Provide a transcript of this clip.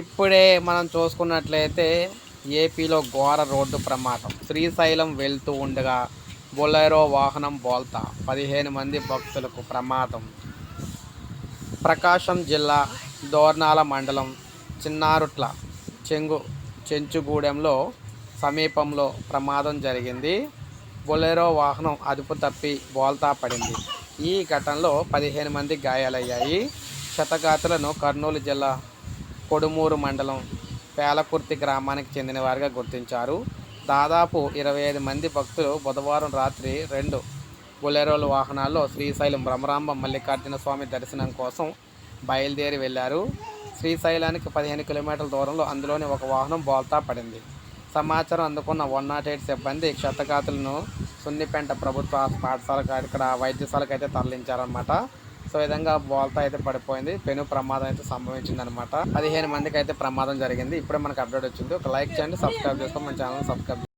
ఇప్పుడే మనం చూసుకున్నట్లయితే ఏపీలో ఘోర రోడ్డు ప్రమాదం. శ్రీశైలం వెళ్తూ ఉండగా బొలెరో వాహనం బోల్తా. పదిహేను మంది భక్తులకు ప్రమాదం. ప్రకాశం జిల్లా దోర్నాల మండలం చిన్నారుట్ల చెంగు చెంచుగూడెంలో సమీపంలో ప్రమాదం జరిగింది. బొలెరో వాహనం అదుపు తప్పి బోల్తా పడింది. ఈ ఘటనలో పదిహేను మంది గాయాలయ్యాయి. శతగాతులను కర్నూలు జిల్లా కొడుమూరు మండలం పేలకుర్తి గ్రామానికి చెందిన వారిగా గుర్తించారు. దాదాపు ఇరవై ఐదు మంది భక్తులు బుధవారం రాత్రి రెండు బొలెరోల వాహనాల్లో శ్రీశైలం భ్రమరాంబ మల్లికార్జున స్వామి దర్శనం కోసం బయలుదేరి వెళ్ళారు. శ్రీశైలానికి పదిహేను కిలోమీటర్ల దూరంలో అందులోని ఒక వాహనం బోల్తా పడింది. సమాచారం అందుకున్న వన్ నాట్ ఎయిట్ సిబ్బంది క్షతగాతులను సున్నిపెంట ప్రభుత్వ పాఠశాలకు ఇక్కడ వైద్యశాలకు అయితే తరలించారనమాట సో విధంగా బోల్తా అయితే పడిపోయింది. పెను ప్రమాదం అయితే సంభవించింది అనమాట పదిహేను మందికి అయితే ప్రమాదం జరిగింది. ఇప్పుడే మనకు అప్డేట్ వచ్చింది. ఒక లైక్ చేయండి సబ్స్క్రైబ్ చేసుకోండి. మన ఛానల్ సబ్స్క్రైబ్